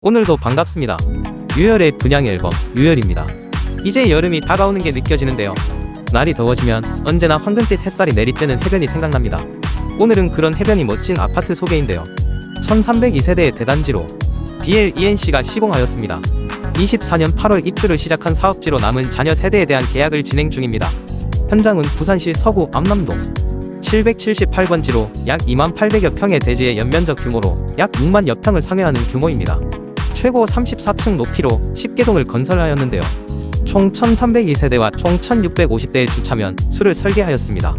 오늘도 반갑습니다. 유열의 분양 앨범 유열입니다. 이제 여름이 다가오는 게 느껴지는데요. 날이 더워지면 언제나 황금빛 햇살이 내리쬐는 해변이 생각납니다. 오늘은 그런 해변이 멋진 아파트 소개인데요. 1302세대의 대단지로 BLENC가 시공하였습니다. 24년 8월 입주를 시작한 사업지로 남은 자녀 세대에 대한 계약을 진행 중입니다. 현장은 부산시 서구 암남동 778번지로 약 2만 800여 평의 대지의 연면적 규모로 약 6만 여 평을 상회하는 규모입니다. 최고 34층 높이로 10개동을 건설하였는데요. 총 1302세대와 총 1650대의 주차면 수를 설계하였습니다.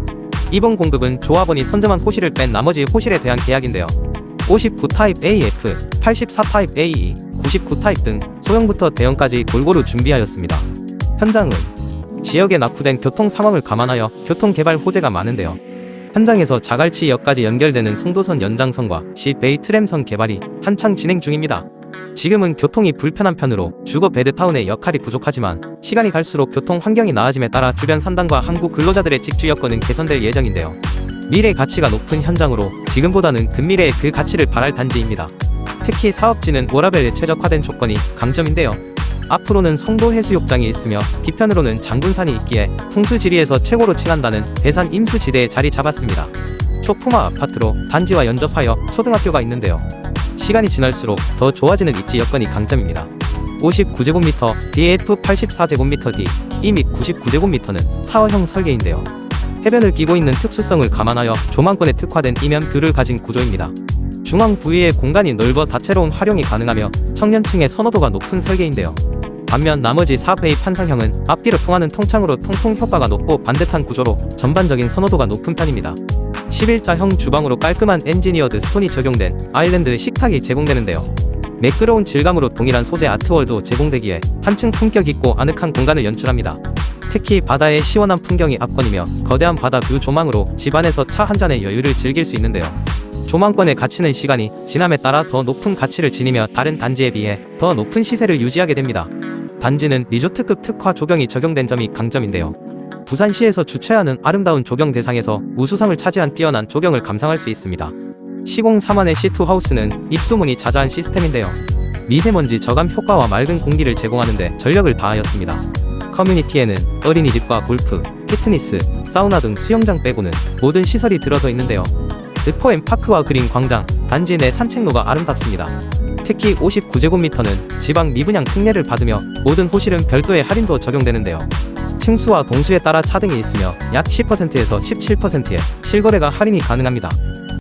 이번 공급은 조합원이 선점한 호실을 뺀 나머지 호실에 대한 계약인데요. 59 타입 AF, 84 타입 AE, 99 타입 등 소형부터 대형까지 골고루 준비하였습니다. 현장은 지역에 낙후된 교통 상황을 감안하여 교통 개발 호재가 많은데요. 현장에서 자갈치역까지 연결되는 송도선 연장선과 시베이 트램선 개발이 한창 진행 중입니다. 지금은 교통이 불편한 편으로 주거 베드타운의 역할이 부족하지만 시간이 갈수록 교통 환경이 나아짐에 따라 주변 산단과 한국 근로자들의 직주 여건은 개선될 예정인데요. 미래 가치가 높은 현장으로 지금보다는 근미래의 그 가치를 바랄 단지입니다. 특히 사업지는 워라벨에 최적화된 조건이 강점인데요. 앞으로는 송도 해수욕장이 있으며 뒤편으로는 장군산이 있기에 풍수지리에서 최고로 칭한다는 배산 임수지대에 자리 잡았습니다. 초품화 아파트로 단지와 연접하여 초등학교가 있는데요. 시간이 지날수록 더 좋아지는 입지 여건이 강점입니다. 59제곱미터, DF 84제곱미터 D, E 및 99제곱미터는 타워형 설계인데요. 해변을 끼고 있는 특수성을 감안하여 조망권에 특화된 이면 뷰를 가진 구조입니다. 중앙 부위의 공간이 넓어 다채로운 활용이 가능하며 청년층의 선호도가 높은 설계인데요. 반면 나머지 4페이 판상형은 앞뒤로 통하는 통창으로 통풍 효과가 높고 반듯한 구조로 전반적인 선호도가 높은 편입니다. 11자형 주방으로 깔끔한 엔지니어드 스톤이 적용된 아일랜드 식탁이 제공되는데요. 매끄러운 질감으로 동일한 소재 아트월도 제공되기에 한층 품격 있고 아늑한 공간을 연출합니다. 특히 바다의 시원한 풍경이 압권이며 거대한 바다 뷰 조망으로 집안에서 차 한 잔의 여유를 즐길 수 있는데요. 조망권에 갇히는 시간이 지남에 따라 더 높은 가치를 지니며 다른 단지에 비해 더 높은 시세를 유지하게 됩니다. 단지는 리조트급 특화 조경이 적용된 점이 강점인데요. 부산시에서 주최하는 아름다운 조경 대상에서 우수상을 차지한 뛰어난 조경을 감상할 수 있습니다. 시공 3안의 C2 하우스는 입소문이 자자한 시스템인데요. 미세먼지 저감 효과와 맑은 공기를 제공하는데 전력을 다하였습니다. 커뮤니티에는 어린이집과 골프, 피트니스, 사우나 등 수영장 빼고는 모든 시설이 들어서 있는데요. 득포 엠 파크와 그린 광장, 단지 내 산책로가 아름답습니다. 특히 59제곱미터는 지방 미분양 특례를 받으며 모든 호실은 별도의 할인도 적용되는데요. 층수와 동수에 따라 차등이 있으며 약 10%에서 17%의 실거래가 할인이 가능합니다.